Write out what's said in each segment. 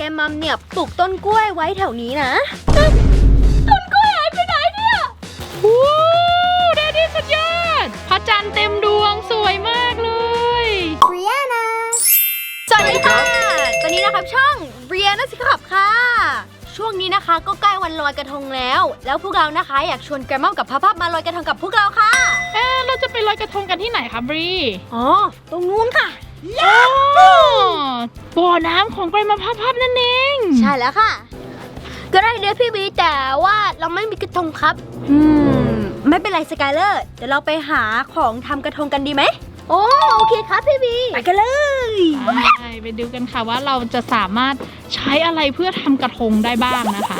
แกมัมเนี่ยปลูกต้นกล้วยไว้แถวนี้นะ ต้นกล้วยหายไปไหนเนี่ยวู้แดดดี้สุดยอดพระจันทร์เต็มดวงสวยมากเลยสวัสดีค่ะ ตอนนี้นะครับช่องเรียนนักสิครับค่ะ ช่วงนี้นะคะก็ใกล้วันลอยกระทงแล้ว แล้วพวกเรานะคะอยากชวนแกรมมัมกับพับพับมาลอยกระทงกับพวกเราค่ะ เอ๊ะเราจะไปลอยกระทงกันที่ไหนคะบรี อ๋อ ตรงนู้นค่ะ อ๋อบ่อน้ำของไกรมาพับพับนั่นเองใช่แล้วค่ะ ก็ได้เดือพี่บีแต่ว่าเราไม่มีกระทงครับ อืม ไม่เป็นไรสกายเลอร์เดี๋ยวเราไปหาของทำกระทงกันดีไหมโอ้โอเคครับพี่บีไปกันเลยใช่ไปดูกันค่ะว่าเราจะสามารถใช้อะไรเพื่อทำกระทงได้บ้างนะคะ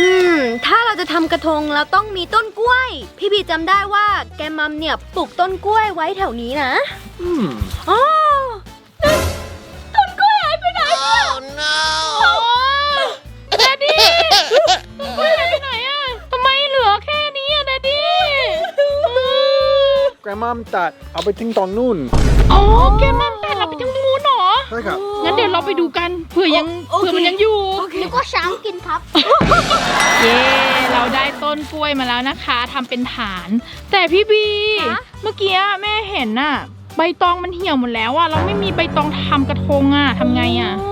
อืม ถ้าเราจะทำกระทงเราต้องมีต้นกล้วย พี่บีจำได้ว่าแกมัมเนี่ยปลูกต้นกล้วยไว้แถวนี้นะ Hmm. อ๋อ เนี่ยโอ้แดดดี้ต้นกล้วยหายไปไหนอะทำไมเหลือแค่นี้อะแดดดี้แกรมัมตัดเอาไปทิ้งตอนนู่นอ๋อแกมันแต่เราไปทางนู้นเหรอ ใช่ครับงั้นเดี๋ยวเราไปดูกันเผื่อยังโอเค เผื่อมันยังอยู่ นึกว่าช้างกินครับ เย้เราได้ต้นกล้วยมาแล้วนะคะทำเป็นฐาน แต่พี่บี คะ เมื่อกี้แม่เห็นน่ะ ใบตองมันเหี่ยวหมดแล้วอะเราไม่มีใบตองทำกระทงอะทำไงอะอ๋ออืม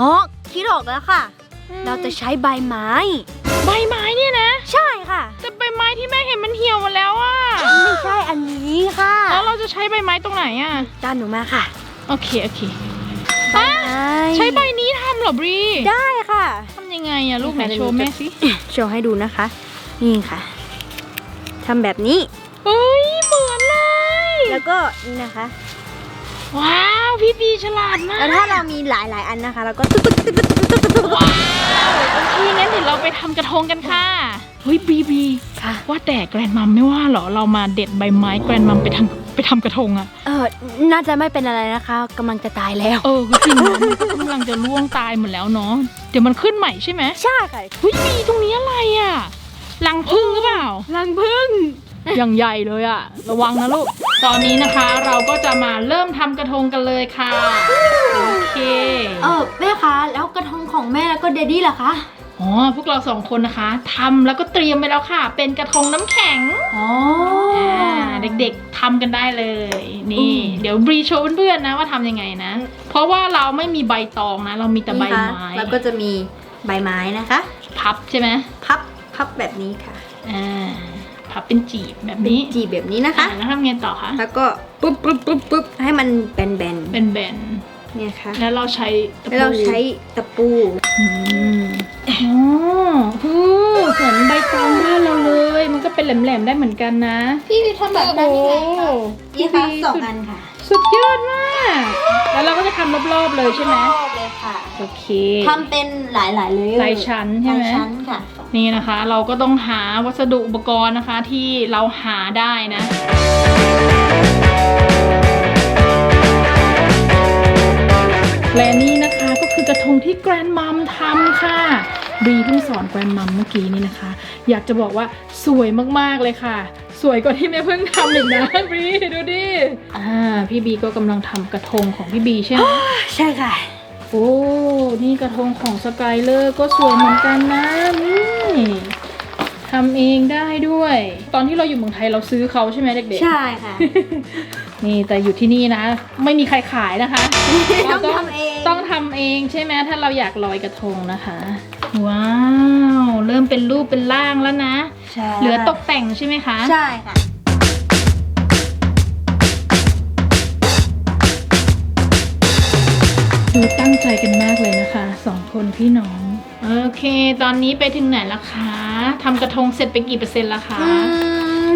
อ๋อคิดออกแล้วค่ะ เราจะใช้ใบไม้ ใบไม้เนี่ยนะ ใช่ค่ะ แต่ใบไม้ที่แม่เห็นมันเหี่ยวหมดแล้วอะไม่ใช่อันนี้ค่ะแล้วเราจะใช้ใบไม้ตรงไหนอะตามหนูมาค่ะ โอเคโอเคใบไม้ใช้ใบนี้ทำเหรอบรีได้ค่ะทำยังไงอะลูกไหนโชว์แม่สิโชว์ให้ดูนะคะ นี่ค่ะทำแบบนี้เฮ้ยเหมือนเลย แล้วก็นี่นะคะ ว้าว พี่บีฉลาดมากแล้วถ้าเรามีหลายๆ อันนะคะ เราก็ตึ๊กตึ๊กตึ๊กตึ๊กตึ๊กตึ๊กตึ๊กว้าวโอเคงั้นเดี๋ยวเราไปทำกระทงกันค่ะ เฮ้ยบีบีค่ะว่าแต่แกรนมัมไม่ว่าเหรอ เรามาเด็ดใบไม้แกรนมัมไปทำไปทำกระทงอะเออน่าจะไม่เป็นอะไรนะคะกำลังจะตายแล้ว เออก็จริงเนอะมันก็กำลังจะล่วงตายหมดแล้วเนาะเดี๋ยวมันขึ้นใหม่ใช่ไหมใช่ค่ะเฮ้ยบีตรงนี้อะไรอะรังผึ้งหรือเปล่า รังพึ่ง อย่างใหญ่เลยอะระวังนะลูก ตอนนี้นะคะเราก็จะมาเริ่มทำกระทงกันเลยค่ะ โอเค เออแม่คะแล้วกระทงของแม่แล้วก็เดดดี้ล่ะคะ อ๋อ พวกเราสองคนนะคะทำแล้วก็เตรียมไปแล้วค่ะ เป็นกระทงน้ำแข็งอ๋ออ่าเด็กๆทำกันได้เลย นี่ เดี๋ยวบรีโชว์เพื่อนๆนะว่าทำยังไงนะ เพราะว่าเราไม่มีใบตองนะ เรามีแต่ใบนี่ค่ะไม้แล้วก็จะมีใบไม้นะคะ พับใช่ไหมพับพับแบบนี้ค่ะ อ่า พับเป็นจีบแบบนี้จีบแบบนี้นะคะอ่าแล้วทำไงต่อคะ แล้วก็ปุ๊บปุ๊บปุ๊บปุ๊บให้มันแบนเป็นแบนๆเนี่ยค่ะๆแล้วเราใช้ตะปูแล้วเราใช้ตะปูอืมอ๋อฮู้เหมือนใบตองบ้านเราเลย มันก็เป็นแหลมๆได้เหมือนกันนะ พี่บีทำแบบนั้นยังไงครับนี่ค่ะสองอันค่ะ สุดยอดมาก แล้วเราก็จะทำรอบๆเลยใช่ไหมรอบเลยค่ะ โอเคทำเป็นหลายๆเลยหลายชั้นใช่ไหมลายชั้นค่ะ นี่นะคะเราก็ต้องหาวัสดุอุปกรณ์นะคะที่เราหาได้นะและนี่นะคะก็คือกระทงที่แกรนมัมทำค่ะบรีเพิ่งสอนแกรนมัมเมื่อกี้นี่นะคะ อยากจะบอกว่าสวยมากๆเลยค่ะ สวยกว่าที่แม่เพิ่งทำอีกนะบรีดูดิอ่าพี่บีก็กำลังทำกระทงของพี่บีใช่ไหมใช่ค่ะโอ้ นี่กระทงของสกายเลอร์ก็สวยเหมือนกันนะนี่ ทำเองได้ด้วย ตอนที่เราอยู่เมืองไทยเราซื้อเขาใช่ไหมเด็กๆ ใช่ค่ะ นี่แต่อยู่ที่นี่นะ ไม่มีใครขายนะคะต้องเราทำเองต้องทำเองใช่ไหมถ้าเราอยากลอยกระทงนะคะ ว้าว เริ่มเป็นรูปเป็นร่างแล้วนะ ใช่เหลือตกแต่งใช่ไหมคะ ใช่ค่ะคือตั้งใจกันมากเลยนะคะสองคนพี่น้อง โอเค ตอนนี้ไปถึงไหนแล้วคะทำกระทงเสร็จไปกี่เปอร์เซ็นต์แล้วคะอืม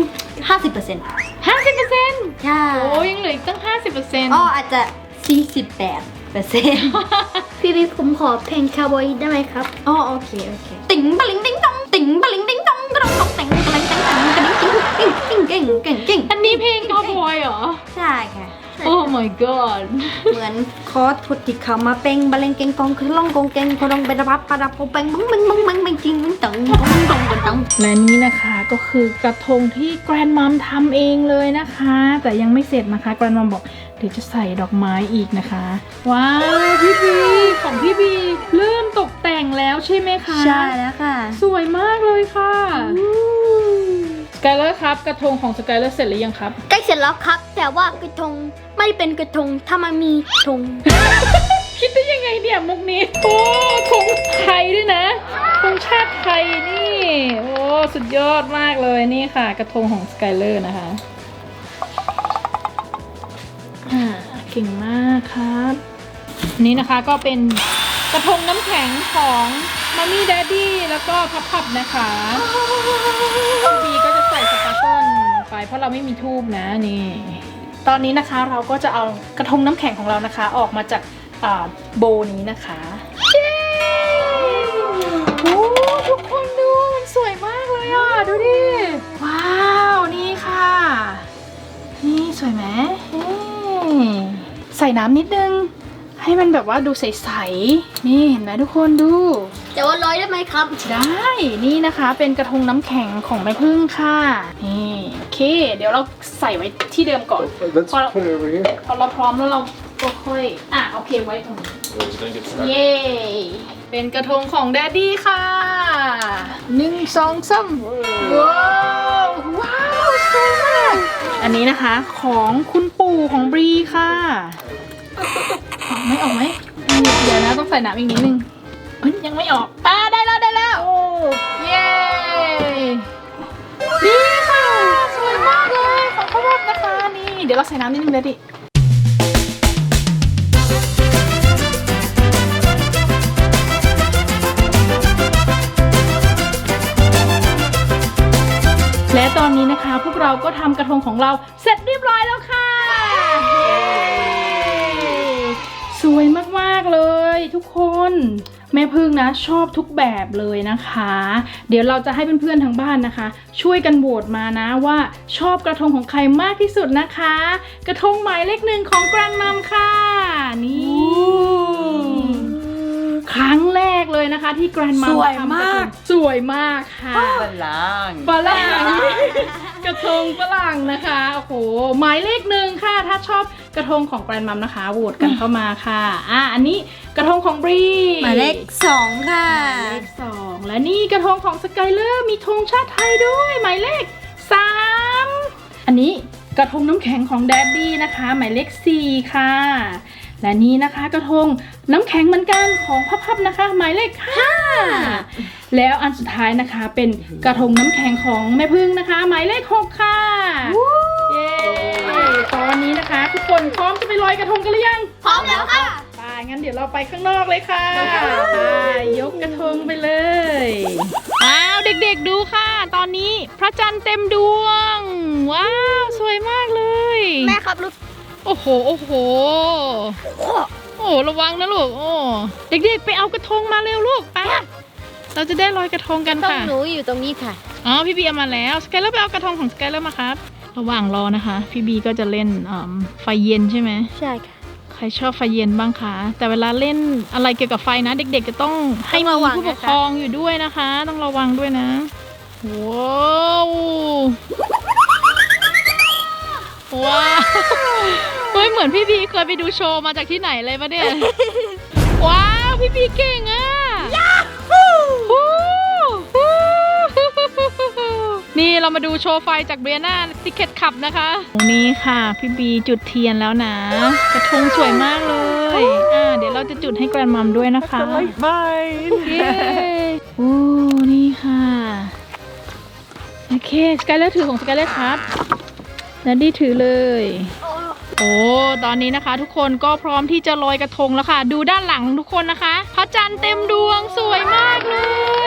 ห้าสิบเปอร์เซ็นต์ห้าสิบเปอร์เซ็นต์ใช่โอ้ยังเหลืออีกตั้งห้าสิบเปอร์เซ็นต์อ๋ออาจจะสี่สิบแปดเปอร์เซ็นต์พี่บีผมขอเพลงคาวบอยได้ไหมครับอ๋อโอเคโอเค ติ๋งปะลิงติ๋งตองติ๋งปะลิงติ๋งตองกระดองตองแต่งกระลิงแต่งแต่งกระดิ่งติ๋งเก่งเก่งเก่งเก่งอันนี้เพลงคาวบอยเหรอ ใช่ค่ะ โอ้ my god เหมือนคอร์สพุทธิเขามาเป็งบะเลงเก่งกองคือล่องกองเก่งคนองเป็นรับปะดับโปงเป็งบึ้งบึ้งบึ้งบึ้งบึ้งจริงบึ้งตึงบึ้งตึงบึ้งตึงและนี่นะคะก็คือกระทงที่แกรนมัมทำเองเลยนะคะ แต่ยังไม่เสร็จนะคะแกรนมัมบอกเดี๋ยวจะใส่ดอกไม้อีกนะคะ ว้าว พี่บีของพี่บีเริ่มตกแต่งแล้วใช่ไหมคะ ใช่แล้วค่ะ สวยมากเลยค่ะ กายเลอร์ครับกระทงของสกายเลอร์เสร็จหรือยังครับ ใกล้เสร็จแล้วครับ แต่ว่ากระทงไม่เป็นกระทงถ้ามันมีธงคิดได้ยังไงเนี่ยมุกนี้ โอ้ธงไทยด้วยนะธงชาติไทยนี่ โอ้สุดยอดมากเลยนี่ค่ะ กระทงของสกายเลอร์นะคะอ่าเก่งมากครับอันนี้นะคะก็เป็นกระทงน้ำแข็งของมัมมี่แดดดี้แล้วก็พับพับนะคะพี่บีก็ จะใส่สปาร์เกิลไปเพราะเราไม่มีทูบนะนี่ ตอนนี้นะคะเราก็จะเอากระทงน้ำแข็งของเรานะคะ ออกมาจากอ่าโบนี้นะคะโอ้ทุกคนดูมันสวยมากเลยอะ ดูดิ ว้าว นี่ค่ะ นี่สวยไหมใส่น้ำนิดนึง ให้มันแบบว่าดูใส ๆ นี่เห็นไหมทุกคนดู แต่ว่าร้อยได้ไหมครับ ได้นี่นะคะเป็นกระทงน้ำแข็งของแม่พึ่งค่ะนี่โอเค เดี๋ยวเราใส่ไว้ที่เดิมก่อน Let's Well- put it over here. พอเราพร้อมแล้วเราก็ค่อยอะโอเคไว้ตรงนี้เย้ เป็นกระทงของแดดดี้ค่ะหนึ่งสองสามว้าวว้าวสวยมากอันนี้นะคะของคุณปู่ของบรีค่ะ ออกไหมออกไหมเดี๋ยวนะต้องใส่น้ำอีกนิดนึง เอ้ยยังไม่ออกอ่าได้แล้วได้แล้ว เย้นี่ค่ะสวยมากเลยของพ่อรอบนะคะนี่เดี๋ยวเราใส่น้ำนิดนึงเลยดิและตอนนี้นะคะพวกเราก็ทำกระทงของเราเสร็จเรียบร้อยแล้วค่ะ สวยมาก ๆ เลยทุกคน แม่พึ่งนะชอบทุกแบบเลยนะคะ เดี๋ยวเราจะให้เพื่อนๆทางบ้านนะคะ ช่วยกันโหวตมานะว่าชอบกระทงของใครมากที่สุดนะคะ กระทงหมายเลขหนึ่งของแกรนมัมค่ะ นี่ครั้งแรกเลยนะคะ ที่แกรนมัมสวยทำกระทงมาก สวยมากค่ะฝรั่งฝรั่ง กระทงฝรั่งนะคะโอ้โหหมายเลขหนึ่งค่ะ ถ้าชอบกระทงของแกรนมัมนะคะโหวตกันเข้ามาค่ะ อะอันนี้กระทงของบรีหมายเลขสองค่ะ หมายเลขสองและนี่กระทงของสกายเลอร์มีธงชาติไทยด้วยหมายเลขสามอันนี้กระทงน้ำแข็งของแดดดี้นะคะ หมายเลขสี่ค่ะ และนี่นะคะกระทงน้ำแข็งเหมือนกันของพับพับนะคะ หมายเลขห้าแล้วอันสุดท้ายนะคะเป็นกระทงน้ำแข็งของแม่พึ่งนะคะ หมายเลขหกค่ะเย้ตอนนี้นะคะ ทุกคนพร้อมจะไปลอยกระทงกันหรือยังพร้อมแล้วค่ะไปงั้นเดี๋ยวเราไปข้างนอกเลยค่ะไปยกกระทงไปเลยอ้าวเด็กๆดูค่ะ ตอนนี้พระจันทร์เต็มดวง ว้าว สวยมากเลย แม่ครับลูก โอ้โห โอ้โห โอ้ระวังนะลูก โอ้เด็กๆไปเอากระทงมาเร็วลูกไปเราจะได้ลอยกระทงกันต้องค่ะ หนูอยู่ตรงนี้ค่ะ อ๋อ พี่บีเอามาแล้ว สกายเลอร์ไปเอากระทงของสกายเลอร์มาครับ ระหว่างรอนะคะ พี่บีก็จะเล่นอ่าไฟเย็นใช่ไหม ใช่ค่ะ ใครชอบไฟเย็นบ้างคะ แต่เวลาเล่นอะไรเกี่ยวกับไฟนะ เด็ก ๆ จะต้องให้ต้มีองระวังผู้ปกนะคะครองอยู่ด้วยนะคะ ต้องระวังด้วยนะว้าวว้าวเฮ้ ยเหมือนพี่บีเคยไปดูโชว์มาจากที่ไหนเลยปะเนี่ย ว้าว พี่บีเก่งอะยาฮูนี่เรามาดูโชว์ไฟจากเบรน่าติเก็ตขับนะคะนี่ค่ะ พี่บีจุดเทียนแล้วนะ กระทงสวยมากเลยอ่าเดี๋ยวเราจะจุดให้แกรนมัมด้วยนะคะ Mine. เย้โอ้นี่ค่ะโอเคสกายเลอร์ถือของสกายเลอร์ครับนัดดี้ถือเลย โอ้ตอนนี้นะคะ ทุกคนก็พร้อมที่จะลอยกระทงแล้วค่ะ ดูด้านหลังทุกคนนะคะพระจันทร์เต็มดวงสวยมากเล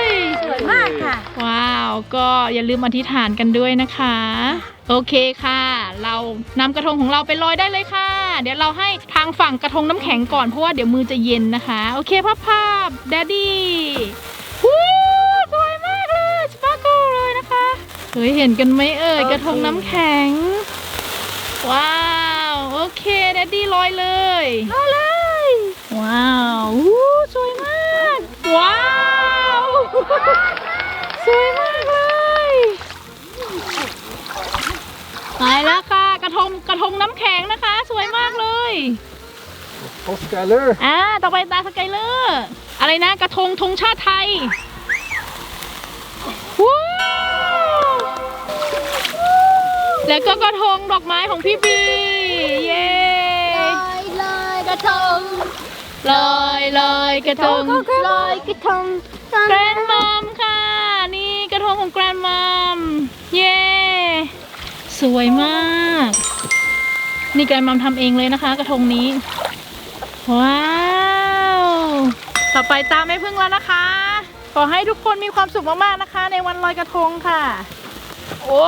ย สวยมากค่ะ ว้าว ก็อย่าลืมอธิษฐานกันด้วยนะคะ โอเคค่ะ เรานำกระทงของเราไปลอยได้เลยค่ะ เดี๋ยวเราให้ทางฝั่งกระทงน้ำแข็งก่อนเพราะว่าเดี๋ยวมือจะเย็นนะคะ โอเคภาพภาพแดดดี้วู้สวยมากเลยสปาร์เกิลเลยนะคะเฮ้ยเห็นกันไหมเอ่ยกระทงน้ำแข็ง ว้าวโอ เคแดดดี้ลอยเลยลอยเลย ว้าววู้สวยมาก ว้าว สวยมากเลยไปแล้วค่ะ กระทงกระทงน้ำแข็งนะคะ สวยมากเลโอสการ์เลอร์อ่า ต่อไปตาสกายเลอร์ อะไรนะ กระทงธงชาติไทยว้าวแล้วก็กระทงดอกไม้ของพี่บี เย้ลอยลอยกระทงลอยลอยกระทงลอยกระทงแกรนมัมค่ะ นี่กระทงของแกรนมัมเย้สวยมาก นี่แกรนมัมทำเองเลยนะคะ กระทงนี้ ว้าวต่อไปตามแม่พึ่งแล้วนะคะ ขอให้ทุกคนมีความสุขมากๆนะคะ ในวันลอยกระทงค่ะ โอ้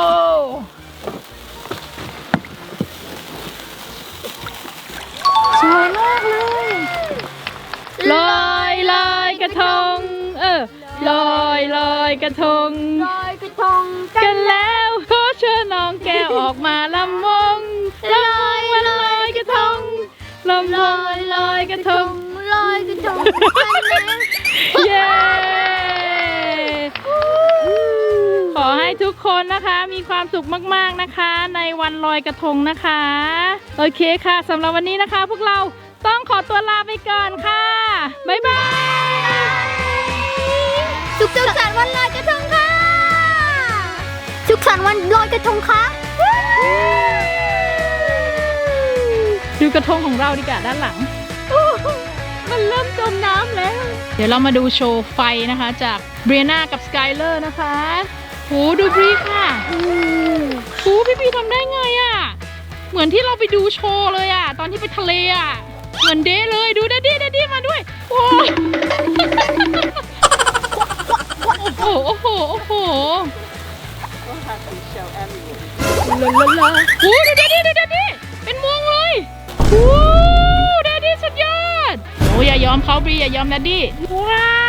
ากเลยลอยลอยกระทง เออลอยลอยกระทง ลอยกระทงกันแล้วขอเชิญน้องแก้วออกมาลำวงลอยวันลอยกระทงลำวงวันลอยกระทงลอยกระทงเย้ขอให้ทุกคนนะคะ มีความสุขมากๆนะคะ ในวันลอยกระทงนะคะ โอเคค่ะสำหรับวันนี้นะคะ พวกเรา ต้องขอตัวลาไปก่อนค่ะ บ๊ายบายสุขสันต์วันลอยกระทงค่ะ สุขสันต์วันลอยกระทงค่ะดูกระทงของเราดีกว่าด้านหลัง มันเริ่มจมน้ำแล้ว เดี๋ยวเรามาดูโชว์ไฟนะคะ จากเบรียนากับสกายเลอร์นะคะโหดูบรีค่ะโหพี่พีทำได้ไงอะ่ะ เหมือนที่เราไปดูโชว์เลยอะ่ะ ตอนที่ไปทะเลอะ่ะ เหมือนเด้เลยดูดัดดี้ดัดดี้มาด้วยโอ้โอ้โหโอ้โหโอ้โหลาลาลาโอ้ดูดัดดี้ดูดัดดี้เป็นวงเลยโอ้ดัดดี้สุดยอดโอ้ยอย่ายอมเขาบีอย่ายอมดัดดี้ว้า